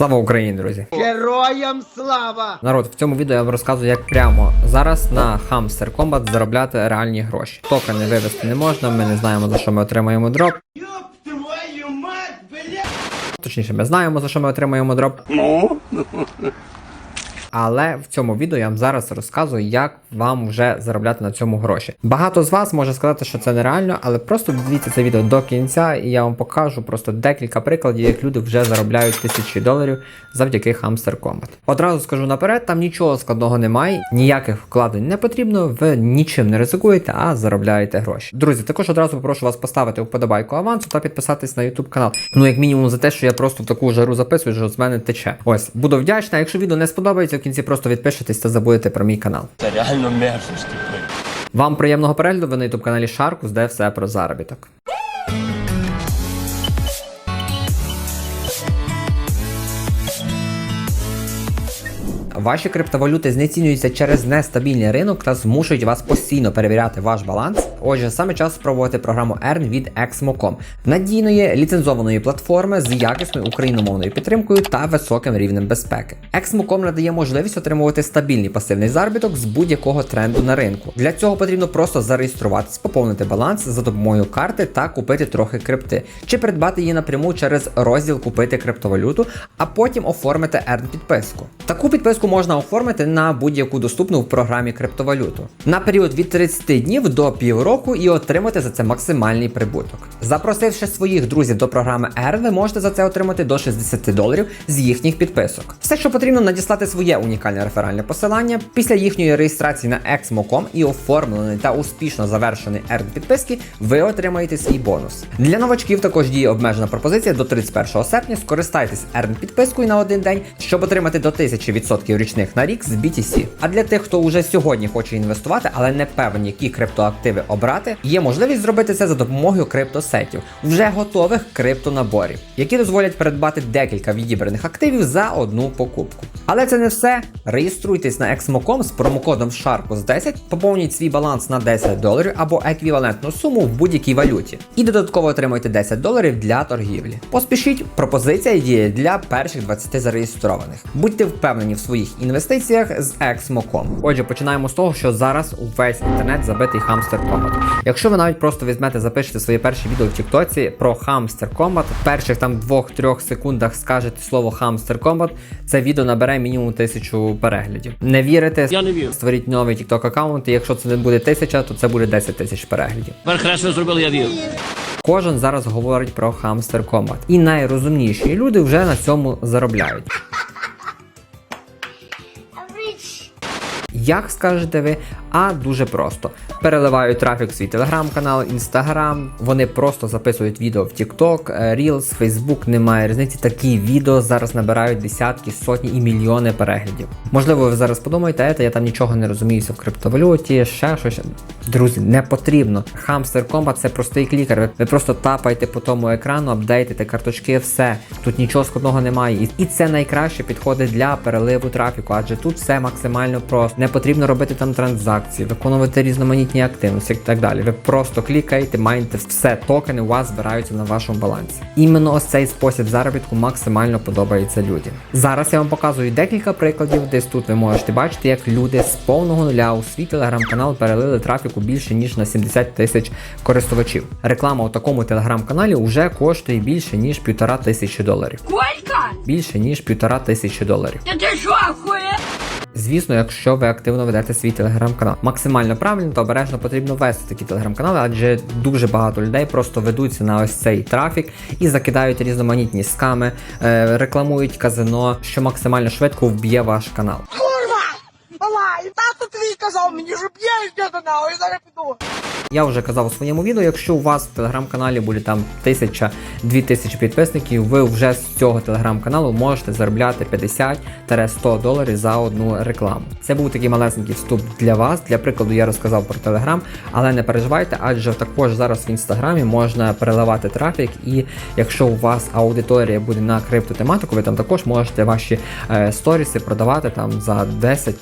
Слава Україні, друзі! Героям слава! Народ, в цьому відео я вам розказую, як прямо зараз на Hamster Combat заробляти реальні гроші. Токени вивести не можна, ми не знаємо за що ми отримаємо дроп. Ёб твою мать, бля! Точніше, ми знаємо за що ми отримаємо дроп. Ну. Але в цьому відео я вам зараз розказую, як вам вже заробляти на цьому гроші. Багато з вас може сказати, що це нереально, але просто дивіться це відео до кінця, і я вам покажу просто декілька прикладів, як люди вже заробляють тисячі доларів завдяки Hamster Combat. Одразу скажу наперед, там нічого складного немає, ніяких вкладень не потрібно, ви нічим не ризикуєте, а заробляєте гроші. Друзі, також одразу попрошу вас поставити вподобайку авансу та підписатись на YouTube канал. Ну, як мінімум, за те, що я просто в таку жару записую, що з мене тече. Ось, буду вдячна. Якщо відео не сподобається, в кінці просто відпишетесь та забудете про мій канал. Це реально мерзость, типу. Вам приємного перегляду, ви на ютуб каналі Шаркус, де все про заробіток. Ваші криптовалюти знецінюються через нестабільний ринок та змушують вас постійно перевіряти ваш баланс. Отже, саме час спробувати програму Earn від Exmo.com, надійної ліцензованої платформи з якісною україномовною підтримкою та високим рівнем безпеки. Exmo.com надає можливість отримувати стабільний пасивний заробіток з будь-якого тренду на ринку. Для цього потрібно просто зареєструватись, поповнити баланс за допомогою карти та купити трохи крипти, чи придбати її напряму через розділ Купити криптовалюту, а потім оформити Earn підписку. Таку підписку можна оформити на будь-яку доступну в програмі криптовалюту на період від 30 днів до півроку і отримати за це максимальний прибуток. Запросивши своїх друзів до програми Earn, ви можете за це отримати до 60 доларів з їхніх підписок. Все, що потрібно, надіслати своє унікальне реферальне посилання після їхньої реєстрації на Exmo.com і оформлений та успішно завершений Earn підписки, ви отримаєте свій бонус. Для новачків також діє обмежена пропозиція до 31 серпня. Скористайтесь Earn підпискою на один день, щоб отримати до 1000% річних на рік з BTC. А для тих, хто вже сьогодні хоче інвестувати, але не певен, які криптоактиви обрати, є можливість зробити це за допомогою криптосетів, вже готових криптонаборів, які дозволять придбати декілька відібраних активів за одну покупку. Але це не все. Реєструйтесь на Exmo.com з промокодом SHARKUS10, поповніть свій баланс на 10 доларів або еквівалентну суму в будь-якій валюті. І додатково отримуйте 10 доларів для торгівлі. Поспішіть, пропозиція діє для перших 20 зареєстрованих. Будьте впевнені в своїх інвестиціях з Exmo.com. Отже, починаємо з того, що зараз увесь інтернет забитий Hamster Combat. Якщо ви навіть просто візьмете, запишете своє перше відео в Тіктоці про Hamster Combat, в перших там 2-3 секундах скажете слово Hamster Combat, це відео набере мінімум тисячу переглядів. Не вірите? Я не вірю. Створіть новий TikTok аккаунт, і якщо це не буде тисяча, то це буде 10 тисяч переглядів. Прекрасно зробили, я вірю. Кожен зараз говорить про Hamster Combat. І найрозумніші люди вже на цьому заробляють. Як скажете ви? А дуже просто. Переливають трафік в свій телеграм-канал, інстаграм. Вони просто записують відео в TikTok, Reels, Facebook, немає різниці. Такі відео зараз набирають десятки, сотні і мільйони переглядів. Можливо, ви зараз подумаєте, «Ета, я там нічого не розуміюся в криптовалюті, ще щось. Друзі, не потрібно. Hamster Combat це простий клікер. Ви, просто тапаєте по тому екрану, апдейтите карточки, все. Тут нічого складного немає. І це найкраще підходить для переливу трафіку, адже тут все максимально просто. Не потрібно робити там транзакції, виконувати різноманітні активності і так далі. Ви просто клікаєте, маєте все, токени у вас збираються на вашому балансі. Іменно ось цей спосіб заробітку максимально подобається людям. Зараз я вам показую декілька прикладів, десь тут ви можете бачити, як люди з повного нуля у свій телеграм-канал перелили трафіку більше ніж на 70 тисяч користувачів. Реклама у такому телеграм-каналі вже коштує більше ніж півтора тисячі доларів. Сколько? Більше ніж півтора тисячі доларів. Да ты шо, охуел? Звісно, якщо ви активно ведете свій телеграм-канал. Максимально правильно та обережно потрібно вести такі телеграм-канали, адже дуже багато людей просто ведуться на ось цей трафік і закидають різноманітні сками, е, рекламують казино, що максимально швидко вб'є ваш канал. Давай, і тато твій казав мені, я йде до нього, і зараз піду. Я вже казав у своєму відео, якщо у вас в телеграм-каналі буде там тисяча-дві тисячі підписників, ви вже з цього телеграм-каналу можете заробляти 50-100 доларів за одну рекламу. Це був такий малесенький вступ для вас. Для прикладу я розказав про телеграм, але не переживайте, адже також зараз в інстаграмі можна переливати трафік, і якщо у вас аудиторія буде на криптотематику, ви там також можете ваші е, сторіси продавати там за 10-20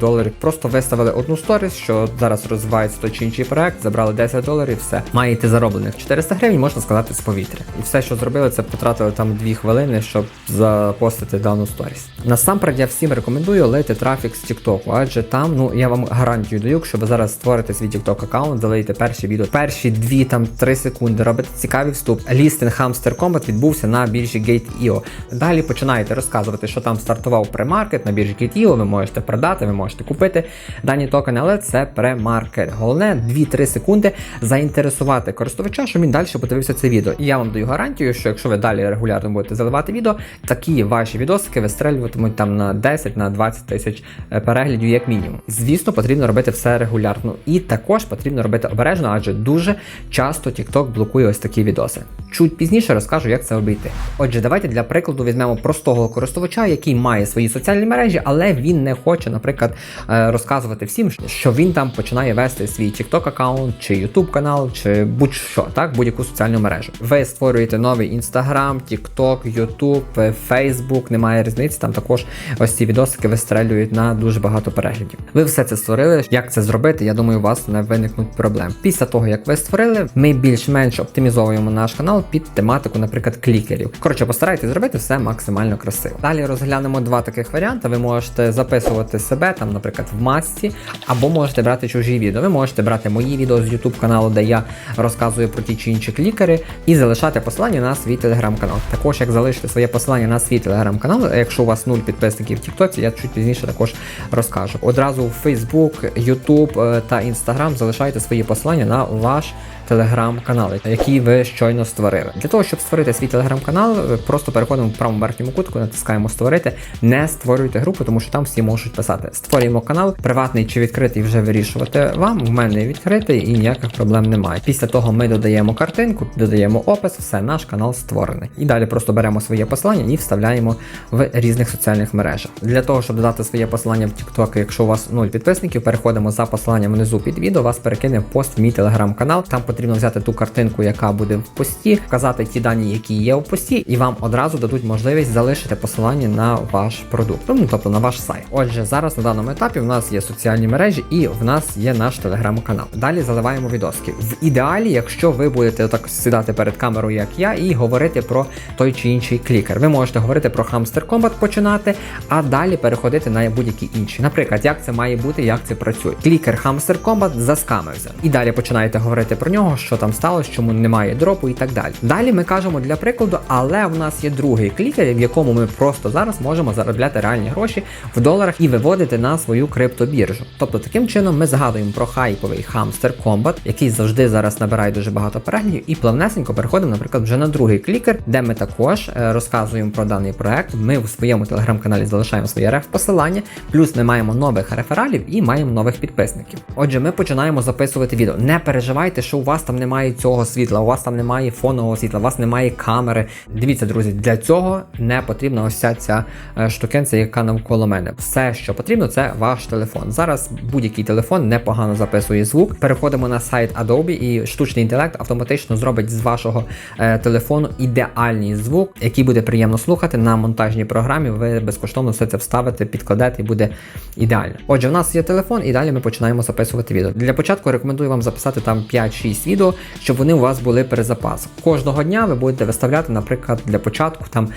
доларів. Просто просто виставили одну сторіс, що зараз розвивається той чи інший проект, забрали 10 доларів, все. Маєте зароблених 400 гривень, можна сказати, з повітря. І все, що зробили, це потратили там 2 хвилини, щоб запостити дану сторіс. Насамперед я всім рекомендую лити трафік з TikTok, адже там, ну я вам гарантію даю, якщо ви зараз створите свій TikTok аккаунт, залиєте перші відео, перші 2-3 секунди, робите цікавий вступ. Лістинг Hamster Combat відбувся на біржі Gate.io. Далі починаєте розказувати, що там стартував премаркет на біржі Gate.io, ви можете продати, ви можете купити дані токени, але це премаркет. Головне 2-3 секунди заінтересувати користувача, щоб він далі подивився це відео. І я вам даю гарантію, що якщо ви далі регулярно будете заливати відео, такі ваші відосики вистрелюватимуть там на 10 на 20 тисяч е, переглядів, як мінімум. Звісно, потрібно робити все регулярно. І також потрібно робити обережно, адже дуже часто TikTok блокує ось такі відоси. Чуть пізніше розкажу, як це обійти. Отже, давайте для прикладу візьмемо простого користувача, який має свої соціальні мережі, але він не хоче, наприклад, е, розказувати всім, що він там починає вести свій TikTok аккаунт, чи YouTube канал, чи будь-що, так, будь-яку соціальну мережу. Ви створюєте новий Instagram, TikTok, YouTube, Facebook, немає різниці. Там також ось ці відосики вистрелюють на дуже багато переглядів. Ви все це створили. Як це зробити? Я думаю, у вас не виникнуть проблем. Після того, як ви створили, ми більш-менш оптимізовуємо наш канал під тематику, наприклад, клікерів. Коротше, постарайтесь зробити все максимально красиво. Далі розглянемо два таких варіанти. Ви можете записувати себе там, наприклад, в масці, або можете брати чужі відео. Ви можете брати мої відео з YouTube каналу, де я розказую про ті чи інші клікери, і залишати посилання на свій телеграм-канал. Також як залишити своє посилання на свій телеграм-канал, якщо у вас нуль підписників в TikTok, я чуть пізніше також розкажу. Одразу в Facebook, YouTube е, та Instagram залишайте свої посилання на ваш телеграм-канал, який ви щойно створили. Для того, щоб створити свій телеграм-канал, просто переходимо в правому верхньому кутку, натискаємо створити, не створюйте групу, тому що там всі можуть писати. Створюємо канал, приватний чи відкритий вже вирішувати вам. В мене відкритий і ніяких проблем немає. Після того ми додаємо картинку, додаємо опис, все, наш канал створений. І далі просто беремо своє посилання і вставляємо в різних соціальних мережах. Для того, щоб додати своє посилання в TikTok, якщо у вас 0 підписників, переходимо за посиланням внизу під відео, вас перекине в пост в мій телеграм-канал. Там потрібно взяти ту картинку, яка буде в пості, вказати ті дані, які є в пості, і вам одразу дадуть можливість залишити посилання на ваш продукт, ну тобто на ваш сайт. Отже, зараз на даному етапі в нас є соціальні мережі і в нас є наш телеграм-канал. Далі заливаємо відоски. В ідеалі, якщо ви будете так сідати перед камерою, як я, і говорити про той чи інший клікер. Ви можете говорити про Hamster Combat починати, а далі переходити на будь-які інші. Наприклад, як це має бути, як це працює. Клікер Hamster Combat заскамився. І далі починаєте говорити про нього, що там сталося, чому немає дропу і так далі. Далі ми кажемо для прикладу, але в нас є другий клікер, в якому ми просто зараз можемо заробляти реальні гроші в доларах і виводити на свою криптобіржу. Тобто таким чином ми згадуємо про хайповий Hamster Combat, який завжди зараз набирає дуже багато переглядів, і плавнесенько переходимо, наприклад, вже на другий клікер, де ми також е, розказуємо про даний проект. Ми в своєму телеграм-каналі залишаємо своє реф посилання, плюс ми маємо нових рефералів і маємо нових підписників. Отже, ми починаємо записувати відео. Не переживайте, що у вас там немає цього світла, у вас там немає фонового світла, у вас немає камери. Дивіться, друзі, для цього не потрібна ось ця ця е, штукенця, яка навколо мене. Все, що потрібно, це ваш телефон. Зараз будь-який телефон непогано записує звук. Переходимо на сайт Adobe і штучний інтелект автоматично зробить з вашого е, телефону ідеальний звук, який буде приємно слухати на монтажній програмі. Ви безкоштовно все це вставите, підкладете і буде ідеально. Отже, в нас є телефон, і далі ми починаємо записувати відео. Для початку рекомендую вам записати там 5-6 відео, щоб вони у вас були перезапас. Кожного дня ви будете виставляти, наприклад, для початку там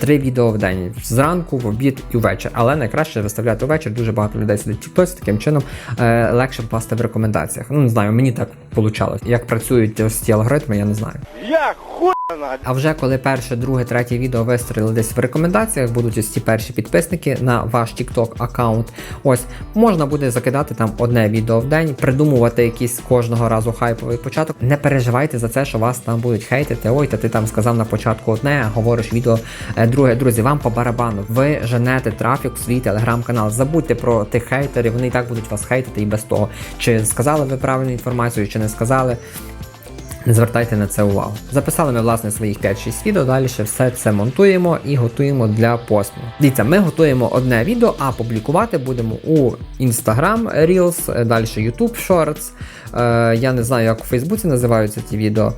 три відео в день зранку, в обід і ввечері. Але найкраще виставляти ввечері. Дуже багато людей сидить TikTok, таким чином е, легше впасти в рекомендаціях. Ну не знаю, мені так вийшло. Як працюють ось ці алгоритми, я не знаю. Я хуй А вже коли перше, друге, третє відео вистрілили десь в рекомендаціях, будуть ось ці перші підписники на ваш TikTok аккаунт. Ось можна буде закидати там одне відео в день, придумувати якийсь кожного разу хайповий початок. Не переживайте за це, що вас там будуть хейтити. Ой, та ти там сказав на початку одне, а говориш відео е, друге. Друзі, вам по барабану. Ви женете трафік в свій телеграм-канал. Забудьте про тих хейтерів, вони і так будуть вас хейтити і без того. Чи сказали ви правильну інформацію, чи не сказали. Не звертайте на це увагу. Записали ми власне своїх 5-6 відео, далі ще все це монтуємо і готуємо для посту. Дивіться, ми готуємо одне відео, а публікувати будемо у Instagram Reels, далі YouTube Shorts. Е, я не знаю, як у Фейсбуці називаються ці відео.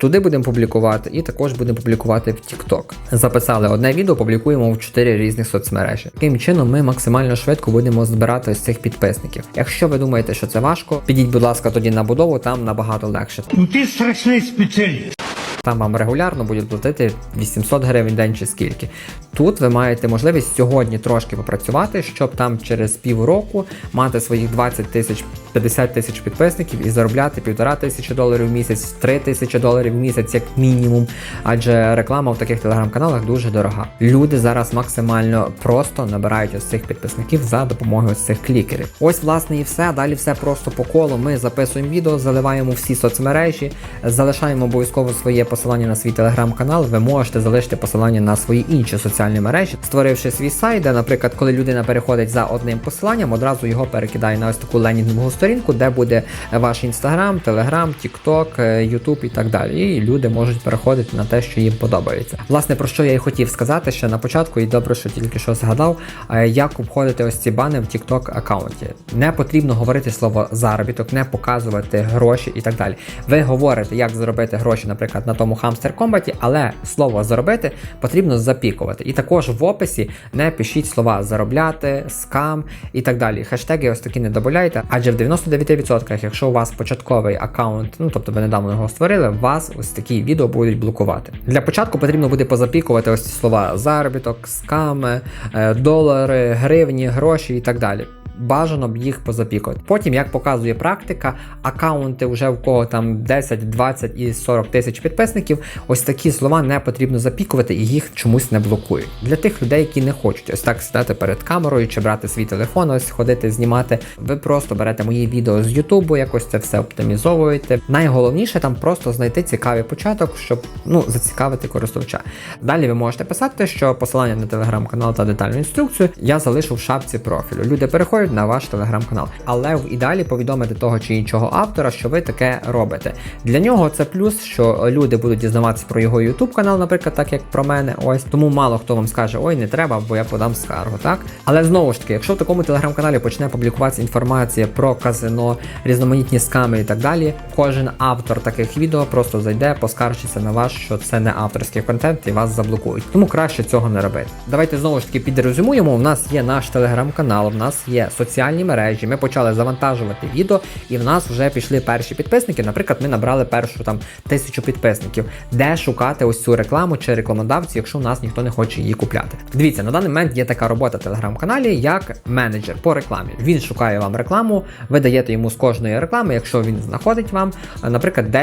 Туди будемо публікувати, і також будемо публікувати в TikTok. Записали одне відео, публікуємо в 4 різних соцмережі. Таким чином, ми максимально швидко будемо збирати ось цих підписників. Якщо ви думаєте, що це важко, підіть, будь ласка, тоді на будову, там набагато легше. Ну ти страшний спеціаліст. Там вам регулярно будуть платити 800 гривень день чи скільки. Тут ви маєте можливість сьогодні трошки попрацювати, щоб там через півроку мати своїх 20 тисяч 50 тисяч підписників і заробляти півтора тисячі доларів в місяць, 3 тисячі доларів в місяць, як мінімум. Адже реклама в таких телеграм-каналах дуже дорога. Люди зараз максимально просто набирають ось цих підписників за допомогою ось цих клікерів. Ось, власне, і все. Далі все просто по колу. Ми записуємо відео, заливаємо всі соцмережі, залишаємо обов'язково своє посилання на свій телеграм-канал. Ви можете залишити посилання на свої інші соціальні мережі, створивши свій сайт, де, наприклад, коли людина переходить за одним посиланням, одразу його перекидає на ось таку ленінгову сторінку, де буде ваш інстаграм, телеграм, тікток, ютуб і так далі. І люди можуть переходити на те, що їм подобається. Власне, про що я і хотів сказати ще на початку, і добре, що тільки що згадав, е, як обходити ось ці бани в TikTok аккаунті. Не потрібно говорити слово заробіток, не показувати гроші і так далі. Ви говорите, як заробити гроші, наприклад, на тому хамстер комбаті, але слово заробити потрібно запікувати. І також в описі не пишіть слова заробляти, скам і так далі. Хештеги ось такі не додавайте, адже в 99%, якщо у вас початковий аккаунт, ну тобто ви недавно його створили, вас ось такі відео будуть блокувати. Для початку потрібно буде позапікувати ось ці слова заробіток, сками, е, долари, гривні, гроші і так далі. Бажано б їх позапікувати. Потім, як показує практика, аккаунти вже в кого там 10, 20 і 40 тисяч підписників, ось такі слова не потрібно запікувати і їх чомусь не блокують. Для тих людей, які не хочуть ось так сідати перед камерою чи брати свій телефон, ось ходити, знімати. Ви просто берете мої відео з Ютубу, якось це все оптимізовуєте. Найголовніше там просто знайти цікавий початок, щоб ну зацікавити користувача. Далі ви можете писати, що посилання на телеграм-канал та детальну інструкцію я залишу в шапці профілю. Люди переходять на ваш телеграм-канал, але в ідеалі повідомити того чи іншого автора, що ви таке робите. Для нього це плюс, що люди будуть дізнаватися про його YouTube канал, наприклад, так як про мене. Ось тому мало хто вам скаже, ой, не треба, бо я подам скаргу, так? Але знову ж таки, якщо в такому телеграм-каналі почне публікуватися інформація про казино, різноманітні сками і так далі, кожен автор таких відео просто зайде, поскаржиться на вас, що це не авторський контент і вас заблокують. Тому краще цього не робити. Давайте знову ж таки підрезюмуємо. У нас є наш телеграм-канал, в нас є соціальні мережі. Ми почали завантажувати відео, і в нас вже пішли перші підписники. Наприклад, ми набрали першу там тисячу підписників. Де шукати ось цю рекламу чи рекламодавців, якщо в нас ніхто не хоче її купляти? Дивіться, на даний момент є така робота в телеграм-каналі, як менеджер по рекламі. Він шукає вам рекламу, ви даєте йому з кожної реклами, якщо він знаходить вам, наприклад,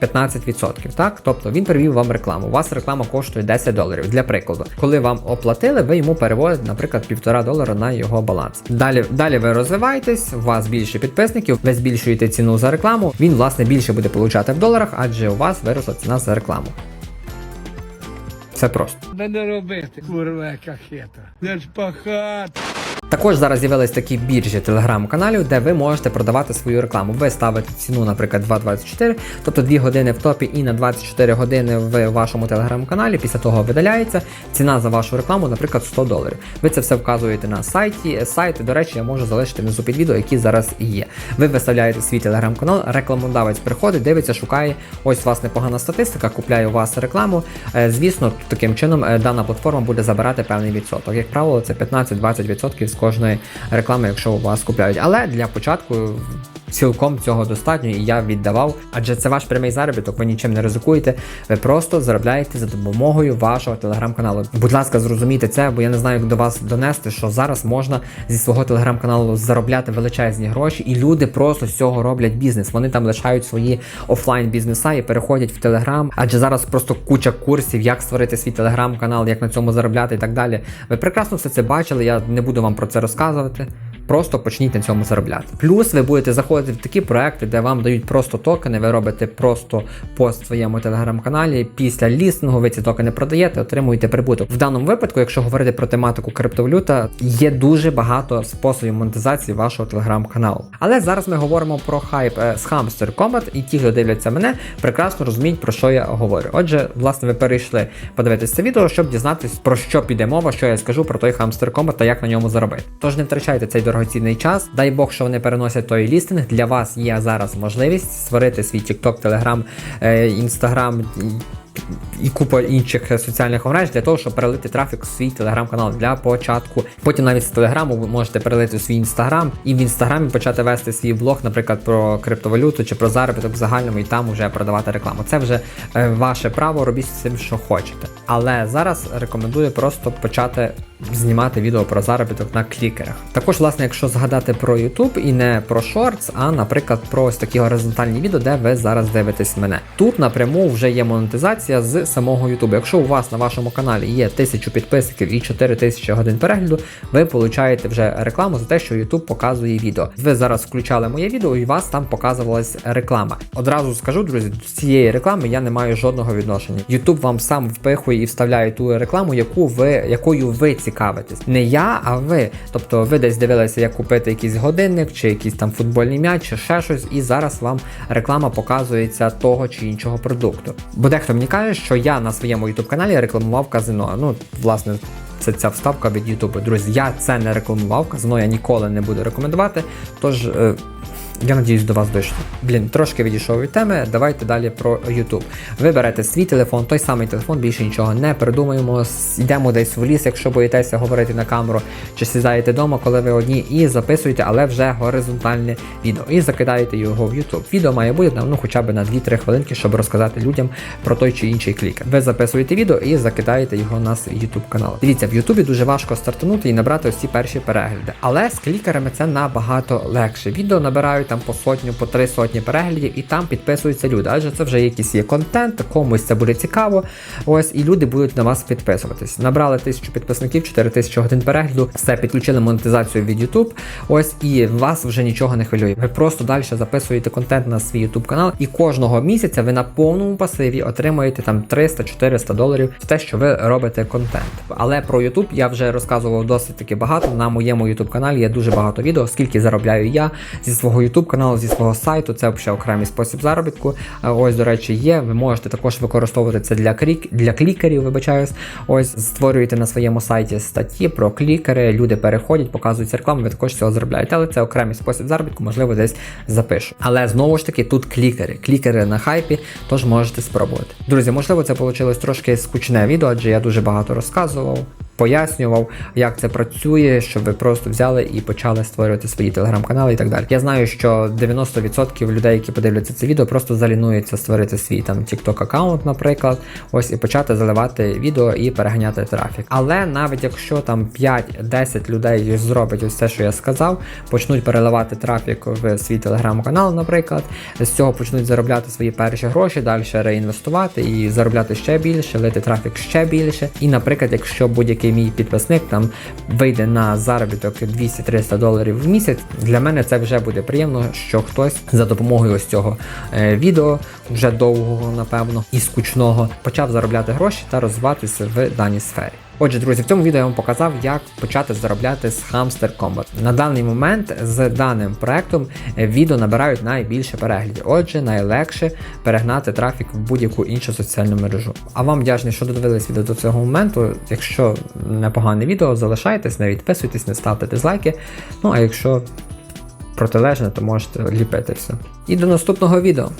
10-15%. Так, тобто він перевів вам рекламу. У вас реклама коштує 10 доларів. Для прикладу, коли вам оплатили, ви йому переводите, наприклад, півтора долара на його баланс. Далі, далі ви розвиваєтесь, у вас більше підписників, ви збільшуєте ціну за рекламу. Він власне більше буде получати в доларах, адже у вас виросла ціна за рекламу. Все просто. Не робити, курва, кахета. Не ж пахати. Також зараз з'явились такі біржі телеграм-каналів, де ви можете продавати свою рекламу. Ви ставите ціну, наприклад, 2.24, тобто 2 години в топі і на 24 години в вашому телеграм-каналі. Після того видаляється ціна за вашу рекламу, наприклад, 100 доларів. Ви це все вказуєте на сайті. Сайт, до речі, я можу залишити внизу під відео, які зараз є. Ви виставляєте свій телеграм-канал, рекламодавець приходить, дивиться, шукає. Ось у вас непогана статистика, купляє у вас рекламу. Е, Звісно, таким чином е, дана платформа буде забирати певний відсоток. Як правило, це 15-20% з кожної реклами, якщо у вас купляють. Але для початку цілком цього достатньо, і я віддавав, адже це ваш прямий заробіток, ви нічим не ризикуєте. Ви просто заробляєте за допомогою вашого телеграм-каналу. Будь ласка, зрозумійте це, бо я не знаю, як до вас донести, що зараз можна зі свого телеграм-каналу заробляти величезні гроші, і люди просто з цього роблять бізнес. Вони там лишають свої офлайн бізнеса і переходять в телеграм. Адже зараз просто куча курсів, як створити свій телеграм-канал, як на цьому заробляти і так далі. Ви прекрасно все це бачили. Я не буду вам про це розказувати. Просто почніть на цьому заробляти. Плюс ви будете заходити в такі проекти, де вам дають просто токени, ви робите просто пост в своєму телеграм-каналі. Після лістингу ви ці токени продаєте, отримуєте прибуток. В даному випадку, якщо говорити про тематику криптовалюта, є дуже багато способів монетизації вашого телеграм-каналу. Але зараз ми говоримо про хайп е, з Hamster Combat, і ті, хто дивляться мене, прекрасно розуміють, про що я говорю. Отже, власне, ви перейшли подивитися це відео, щоб дізнатись, про що піде мова, що я скажу про той Hamster Combat та як на ньому заробити. Тож не втрачайте цей дорогий дорогоцінний час. Дай Бог, що вони переносять той лістинг. Для вас є зараз можливість створити свій TikTok, Telegram, е, Instagram. І- купа інших соціальних мереж для того, щоб перелити трафік у свій телеграм-канал для початку. Потім навіть з телеграму ви можете перелити у свій інстаграм і в інстаграмі почати вести свій блог, наприклад, про криптовалюту чи про заробіток в загальному, і там вже продавати рекламу. Це вже е, ваше право, робіть з цим, що хочете. Але зараз рекомендую просто почати знімати відео про заробіток на клікерах. Також, власне, якщо згадати про YouTube і не про Shorts, а наприклад про ось такі горизонтальні відео, де ви зараз дивитесь мене. Тут напряму вже є монетизація з самого YouTube. Якщо у вас на вашому каналі є 1000 підписників і 4000 годин перегляду, ви получаєте вже рекламу за те, що YouTube показує відео. Ви зараз включали моє відео і у вас там показувалась реклама. Одразу скажу, друзі, до цієї реклами я не маю жодного відношення. YouTube вам сам впихує і вставляє ту рекламу, яку ви якою ви цікавитесь. Не я, а ви. Тобто ви десь дивилися, як купити якийсь годинник, чи якийсь там футбольний м'яч, чи ще щось, і зараз вам реклама показується того чи іншого продукту. Бо дехто мені каже, що я на своєму YouTube каналі рекламував казино. Ну, власне. Це ця вставка від YouTube. Друзі, я це не рекламував, казино я ніколи не буду рекомендувати. Тож е, я надіюсь, до вас дійшло. Блін, трошки відійшов від теми. Давайте далі про YouTube. Ви берете свій телефон, той самий телефон, більше нічого не придумуємо. С- Йдемо десь в ліс, якщо боїтеся говорити на камеру, чи сідаєте вдома, коли ви одні, і записуєте, але вже горизонтальне відео. І закидаєте його в YouTube. Відео має бути ну, хоча б на 2-3 хвилинки, щоб розказати людям про той чи інший клікер. Ви записуєте відео і закидаєте його на свій YouTube канал. Дивіться, в YouTube дуже важко стартанути і набрати ці перші перегляди. Але з клікерами це набагато легше. Відео набирають там по сотню, по три сотні переглядів, і там підписуються люди. Адже це вже якийсь є контент, комусь це буде цікаво. Ось і люди будуть на вас підписуватись. Набрали тисячу підписників, 4000 годин перегляду, все підключили монетизацію від YouTube. Ось і вас вже нічого не хвилює. Ви просто далі записуєте контент на свій YouTube канал, і кожного місяця ви на повному пасиві отримуєте там 300-400 доларів в те, що ви робите контент. Але про YouTube я вже розказував досить таки багато. На моєму YouTube каналі є дуже багато відео, скільки заробляю я зі свого YouTube каналу, зі свого сайту. Це взагалі окремий спосіб заробітку. Е, Ось, до речі, є. Ви можете також використовувати це для крік для клікерів. Вибачаюсь. Ось створюєте на своєму сайті статті про клікери. Люди переходять, показують рекламу. Ви також цього заробляєте. Але це окремий спосіб заробітку, можливо, десь запишу. Але знову ж таки, тут клікери. Клікери на хайпі, тож можете спробувати. Друзі, можливо, це вийшло трошки скучне відео, адже я дуже багато розказував. Пояснював, як це працює, щоб ви просто взяли і почали створювати свої телеграм-канали і так далі. Я знаю, що 90% людей, які подивляться це відео, просто залінуються створити свій там TikTok аккаунт, наприклад, ось і почати заливати відео і переганяти трафік. Але навіть якщо там 5-10 людей зробить ось те, що я сказав, почнуть переливати трафік в свій телеграм-канал, наприклад, з цього почнуть заробляти свої перші гроші, далі реінвестувати і заробляти ще більше, лити трафік ще більше. І, наприклад, якщо будь-який мій підписник там вийде на заробіток 200-300 доларів в місяць, для мене це вже буде приємно, що хтось за допомогою ось цього е, відео, вже довгого, напевно, і скучного, почав заробляти гроші та розвиватися в даній сфері. Отже, друзі, в цьому відео я вам показав, як почати заробляти з Hamster Combat. На даний момент з даним проектом відео набирають найбільше переглядів. Отже, найлегше перегнати трафік в будь-яку іншу соціальну мережу. А вам вдячний, що додивились відео до цього моменту. Якщо непогане відео, залишайтесь, не відписуйтесь, не ставте дизлайки. Ну а якщо протилежне, то можете ліпити все. І до наступного відео.